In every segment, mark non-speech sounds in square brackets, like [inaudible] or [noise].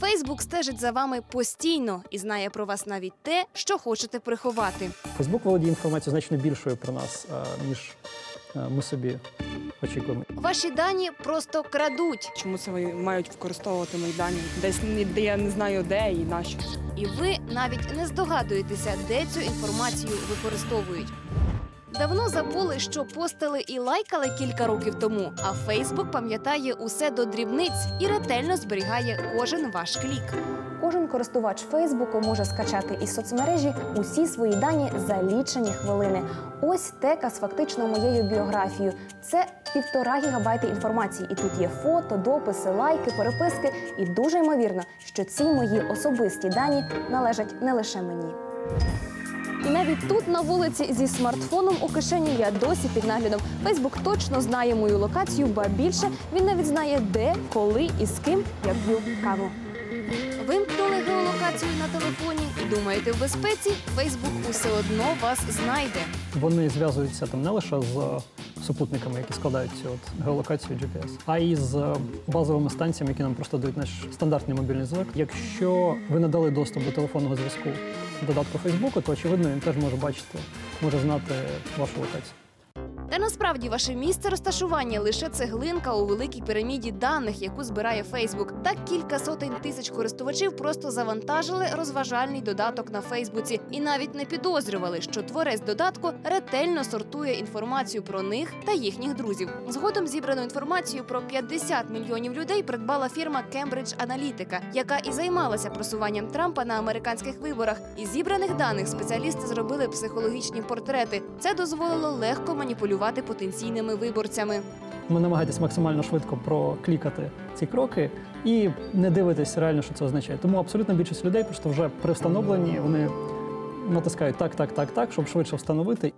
Фейсбук стежить за вами постійно і знає про вас навіть те, що хочете приховати. Фейсбук володіє інформацією значно більшою про нас, е, ніж е, ми собі очікуємо. Ваші дані просто крадуть, Чому це мають використовувати мої дані? Десь де я не знаю де і нащо. і ви навіть не здогадуєтеся, де цю інформацію використовують. Давно забули, що постили і лайкали кілька років тому. А Фейсбук пам'ятає усе до дрібниць і ретельно зберігає кожен ваш клік. Кожен користувач Фейсбуку може скачати із соцмережі усі свої дані за лічені хвилини. Ось тека з фактично моєю біографією. Це півтора гігабайти інформації, і тут є фото, дописи, лайки, переписки. І дуже ймовірно, що ці мої особисті дані належать не лише мені. І навіть тут на вулиці зі смартфоном у кишені я досі під наглядом. Фейсбук точно знає мою локацію, ба більше він навіть знає, де, коли і з ким я п'ю каву. Вимкнули геолокацію на телефоні і думаєте в безпеці? Фейсбук усе одно вас знайде. Вони зв'язуються там не лише з супутниками, які складають цю от геолокацію GPS, а і з е, базовими станціями, які нам просто дають наш стандартний мобільний зв'язок. Якщо ви надали доступ до телефонного зв'язку додатку Фейсбуку, то очевидно він теж може бачити, може знати вашу локацію. Та насправді ваше місце розташування лише цеглинка у великій піраміді даних, яку збирає Фейсбук. Так кілька сотень тисяч користувачів просто завантажили розважальний додаток на Фейсбуці і навіть не підозрювали, що творець додатку ретельно сортує інформацію про них та їхніх друзів. Згодом зібрану інформацію про 50 мільйонів людей придбала фірма Cambridge Analytica, яка і займалася просуванням Трампа на американських виборах. Із зібраних даних спеціалісти зробили психологічні портрети. Це дозволило легко маніпулювати потенційними виборцями. Ми намагаєтесь максимально швидко проклікати ці кроки і не дивитись реально, що це означає. Тому абсолютно більшість людей просто вже при встановленні вони натискають так, так, так, так, щоб швидше встановити.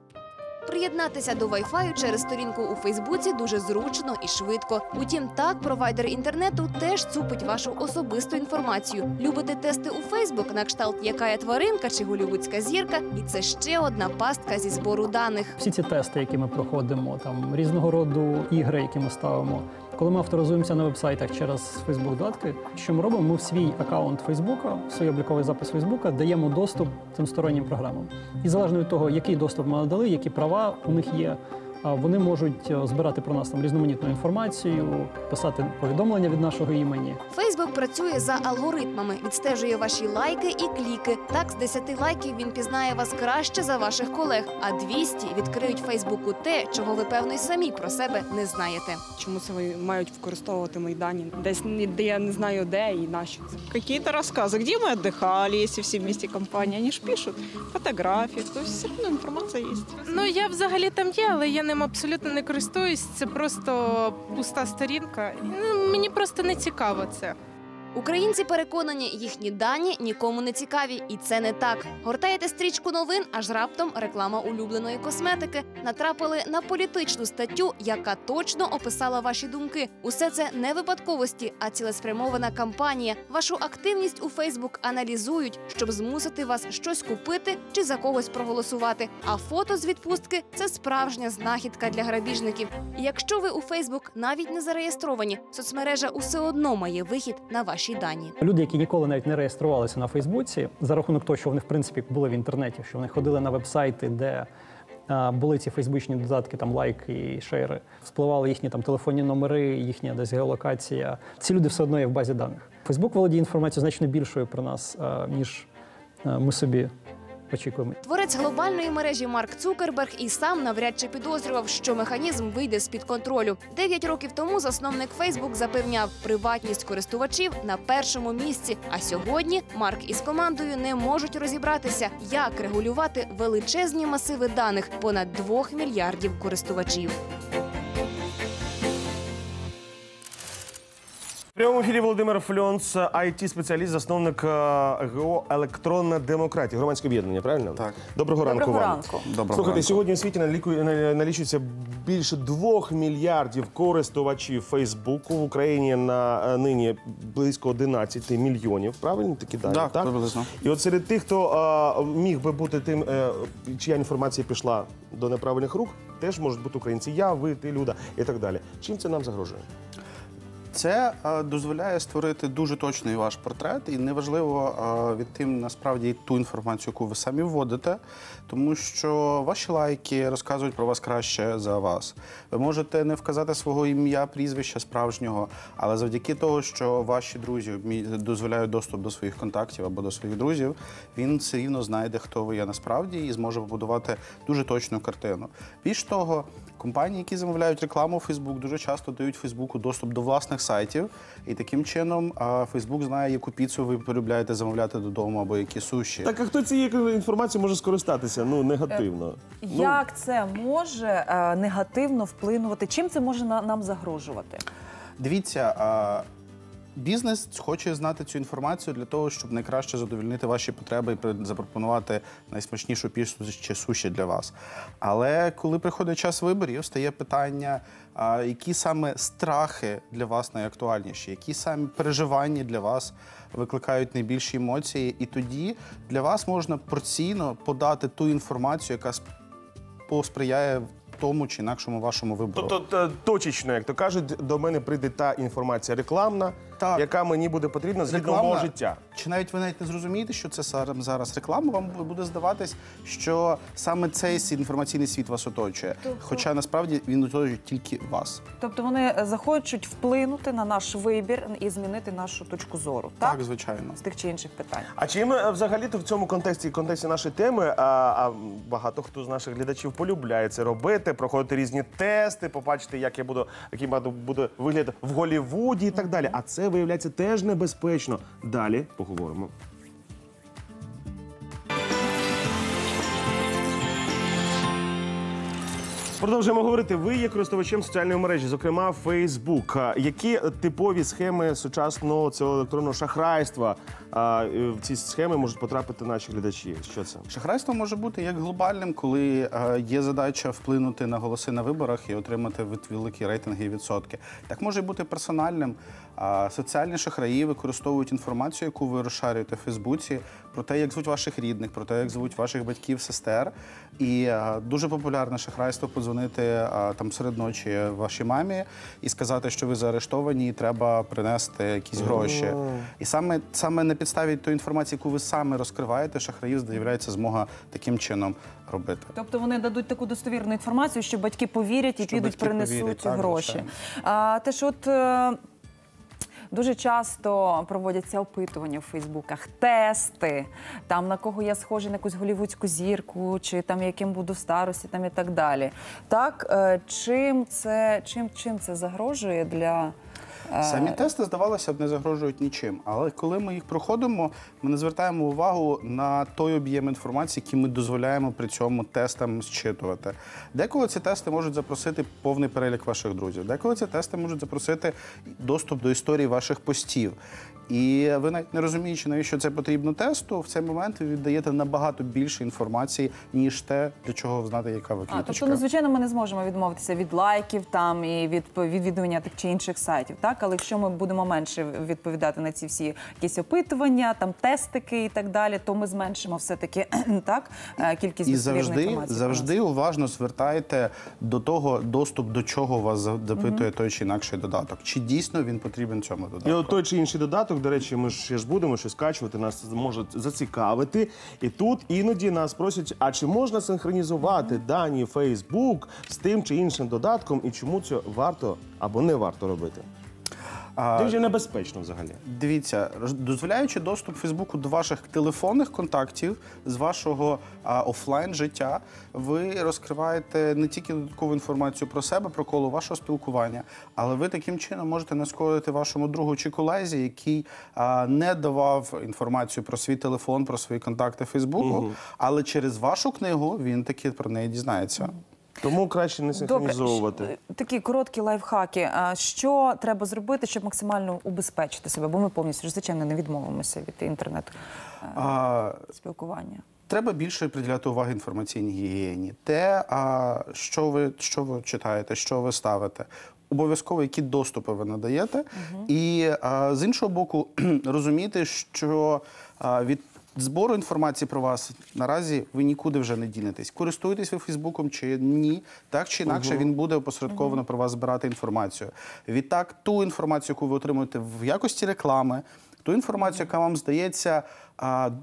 Приєднатися до Wi-Fi через сторінку у Фейсбуці дуже зручно і швидко. Утім, так провайдер інтернету теж цупить вашу особисту інформацію. Любите тести у Фейсбук на кшталт яка я тваринка чи голівудська зірка, і це ще одна пастка зі збору даних. Всі ці тести, які ми проходимо, там різного роду ігри, які ми ставимо. Коли ми авторизуємося на вебсайтах через Facebook додатки, що ми робимо? Ми в свій аккаунт Фейсбука, в свій обліковий запис Фейсбука даємо доступ цим стороннім програмам. І залежно від того, який доступ ми надали, які права у них є. а, Вони можуть е, збирати про нас там різноманітну інформацію, писати повідомлення від нашого імені. Фейсбук працює за алгоритмами, відстежує ваші лайки і кліки. Так, з 10 лайків він пізнає вас краще за ваших колег, а 200 відкриють Фейсбуку те, чого ви певно й самі про себе не знаєте. Чому це вони мають використовувати мої дані? Десь ні- де я не знаю де і нащо це. Какие-то рассказы, где мы отдыхали, если все вместе компания, они же пишут фотографии, то есть все равно информация есть. Ну я взагалі там є, але я ним абсолютно не користуюсь. Це просто пуста сторінка. Ну, мені просто не цікаво це. Українці переконані, їхні дані нікому не цікаві, і це не так. Гортаєте стрічку новин, аж раптом реклама улюбленої косметики. Натрапили на політичну статтю, яка точно описала ваші думки. Усе це не випадковості, а цілеспрямована кампанія. Вашу активність у Фейсбук аналізують, щоб змусити вас щось купити чи за когось проголосувати. А фото з відпустки це справжня знахідка для грабіжників. І якщо ви у Фейсбук навіть не зареєстровані, соцмережа усе одно має вихід на ваші дані. Люди, які ніколи навіть не реєструвалися на Фейсбуці, за рахунок того, що вони в принципі були в інтернеті, що вони ходили на вебсайти, де були ці фейсбучні додатки, там лайки і шейри, вспливали їхні там телефонні номери, їхня десь геолокація. Ці люди все одно є в базі даних. Фейсбук володіє інформацією значно більшою про нас, ніж ми собі очікуємо. Творець глобальної мережі Марк Цукерберг і сам навряд чи підозрював, що механізм вийде з під контролю. Дев'ять років тому засновник Фейсбук запевняв, приватність користувачів на першому місці. А сьогодні Марк із командою не можуть розібратися, як регулювати величезні масиви даних понад двох мільярдів користувачів. Прямому ефірі Володимир Фльонц, it спеціаліст засновник е, ГО Електронна демократія, громадське об'єднання, правильно? Так. Доброго ранку Доброго вам. ранку. Доброго Слухайте, ранку. сьогодні у світі налікує- на- налічується більше двох мільярдів користувачів Фейсбуку. В Україні на е, нині близько 11 мільйонів. Правильно такі дані? Так, приблизно. І от серед тих, хто е, міг би бути тим, е, чия інформація пішла до неправильних рук, теж можуть бути українці. Я, ви, ти, Люда і так далі. Чим це нам загрожує? Це е, дозволяє створити дуже точний ваш портрет, і неважливо е, від тим насправді ту інформацію, яку ви самі вводите, тому що ваші лайки розказують про вас краще за вас. Ви можете не вказати свого ім'я, прізвища справжнього, але завдяки того, що ваші друзі дозволяють доступ до своїх контактів або до своїх друзів, він все рівно знайде, хто ви є насправді, і зможе побудувати дуже точну картину. Більш того, компанії, які замовляють рекламу в Facebook, дуже часто дають Фейсбуку доступ до власних сайтів, і таким чином Фейсбук знає, яку піцу ви полюбляєте замовляти додому або які суші. Так а хто цією інформацією може скористатися? Ну негативно. Ну, Як це може е, негативно вплинувати? Чим це може на- нам загрожувати? Дивіться, бізнес хоче знати цю інформацію для того, щоб найкраще задовольнити ваші потреби і запропонувати найсмачнішу піцу чи суші для вас. Але коли приходить час виборів, стає питання, які саме страхи для вас найактуальніші, які саме переживання для вас викликають найбільші емоції, і тоді для вас можна порційно подати ту інформацію, яка сп- посприяє тому чи інакшому вашому вибору. Тобто е, точечно, як то кажуть, до мене прийде та інформація рекламна, Так. яка мені буде потрібна згідно мого життя. Чи навіть ви навіть не зрозумієте, що це зараз реклама, вам буде здаватись, що саме цей інформаційний світ вас оточує. Хоча насправді він оточує тільки вас. Тобто вони захочуть вплинути на наш вибір і змінити нашу точку зору, так? Так, звичайно. З тих чи інших питань. А чим е, взагалі-то в цьому контексті, контексті нашої теми, а, а багато хто з наших глядачів полюбляє це робити, проходити різні тести, побачити, як я буду, який буду- буде вигляд в Голлівуді і так далі. А це виявляється теж небезпечно. Далі поговоримо. Продовжуємо говорити. Ви є користувачем соціальної мережі, зокрема Facebook. Які типові схеми сучасного цього електронного шахрайства а, е, в ці схеми можуть потрапити наші глядачі? Що це? Шахрайство може бути як глобальним, коли е, є задача вплинути на голоси на виборах і отримати великі рейтинги і відсотки. Так може бути персональним. Соціальні шахраї використовують інформацію, яку ви розшарюєте в Фейсбуці, про те, як звуть ваших рідних, про те, як звуть ваших батьків, сестер. І е, дуже популярне шахрайство подзвонити там серед ночі вашій мамі і сказати, що ви заарештовані, і треба принести якісь гроші. І саме саме на підставі тої інформації, яку ви саме розкриваєте, шахраїв з'являється змога таким чином робити. Тобто вони дадуть таку достовірну інформацію, що батьки повірять і Що підуть, принесуть повірять, гроші. звичайно. А, теж от. е, Дуже часто проводяться опитування в Фейсбуках, тести, там на кого я схожий на якусь голівудську зірку, чи там яким буду в старості, там і так далі. Так, е, чим це, чим, чим це загрожує для Самі тести, здавалося б, не загрожують нічим. Але коли ми їх проходимо, ми не звертаємо увагу на той об'єм інформації, який ми дозволяємо при цьому тестам зчитувати. Деколи ці тести можуть запросити повний перелік ваших друзів, деколи ці тести можуть запросити доступ до історії ваших постів. І ви навіть не розуміючи, навіщо це потрібно тесту, в цей момент ви віддаєте набагато більше інформації, ніж те, для чого знати, яка ви А, тобто, ну, звичайно, ми не зможемо відмовитися від лайків там і від відвідування тих чи інших сайтів. Так, але якщо ми будемо менше відповідати на ці всі якісь опитування, там тестики і так далі, то ми зменшимо все таки [clears throat] так е, кількість І завжди, інформації. завжди уважно звертайте до того доступ, до чого вас за- запитує той чи інакший додаток. Чи дійсно він потрібен цьому додатку? І от той чи інший додаток, до речі, ми ж ще ж будемо щось скачувати, нас може зацікавити. І тут іноді нас просять: а чи можна синхронізувати дані Facebook з тим чи іншим додатком, і чому це варто або не варто робити? А, Дуже небезпечно взагалі. Дивіться, дозволяючи доступ Фейсбуку до ваших телефонних контактів з вашого а, офлайн життя, ви розкриваєте не тільки додаткову інформацію про себе, про коло вашого спілкування, але ви таким чином можете нашкодити вашому другу чи колезі, який а, не давав інформацію про свій телефон, про свої контакти Фейсбуку, але через вашу книгу він таки про неї дізнається. Тому краще не синхронізовувати. щ- такі короткі лайфхаки. Що треба зробити, щоб максимально убезпечити себе? Бо ми повністю звичайно не відмовимося від інтернет спілкування. Треба більше приділяти уваги інформаційній гігієні. Те, що ви що ви читаєте, що ви ставите. Обов'язково які доступи ви надаєте, і а, з іншого боку, [clears throat] розуміти, що а, від збору інформації про вас наразі ви нікуди вже не дінетесь. Користуєтесь ви Фейсбуком чи ні, так чи інакше він буде опосередковано про вас збирати інформацію. Відтак, ту інформацію, яку ви отримуєте в якості реклами, ту інформацію, яка вам здається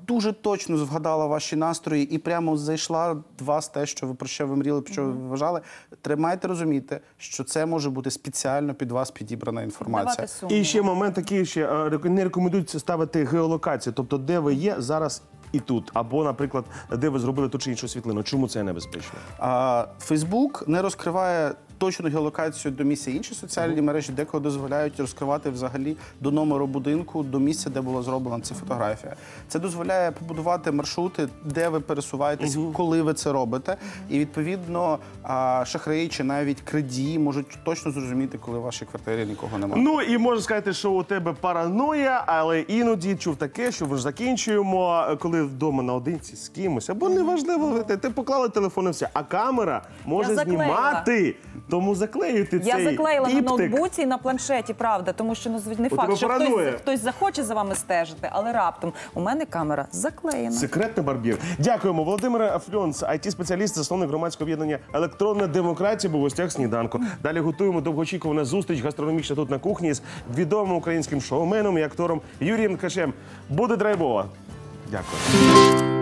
дуже точно згадала ваші настрої і прямо зайшла в вас те, що ви про що ви мріяли, про що ви вважали. Тримайте розуміти, що це може бути спеціально під вас підібрана інформація. І ще момент такий, ще не рекомендують ставити геолокацію, тобто де ви є зараз і тут, або, наприклад, де ви зробили ту чи іншу світлину. Чому це небезпечно? А Фейсбук не розкриває точну геолокацію до місця. Інші соціальні мережі деколи дозволяють розкривати взагалі до номеру будинку, до місця, де була зроблена ця фотографія. Це дозволяє побудувати маршрути, де ви пересуваєтесь, коли ви це робите. І відповідно шахраї чи навіть крадії можуть точно зрозуміти, коли в вашій квартирі нікого немає. Ну і можна сказати, що у тебе параноя, але іноді чув таке, що ми ж закінчуємо, коли вдома наодинці з кимось, або неважливо, ти поклали телефон і все, а камера може знімати. Тому заклеюйте Я заклеїла на іптик. ноутбуці і на планшеті, правда, тому що ну не факт, тебе що хтось, хтось захоче за вами стежити, але раптом у мене камера заклеєна. Секретний барбір. Дякуємо. Володимир Фльонц, it спеціаліст засновник громадського об'єднання Електронна демократія, був у гостях сніданку. Далі готуємо довгоочікувана зустріч гастрономічна тут на кухні з відомим українським шоуменом і актором Юрієм Ткачем. Буде драйбово. Дякую.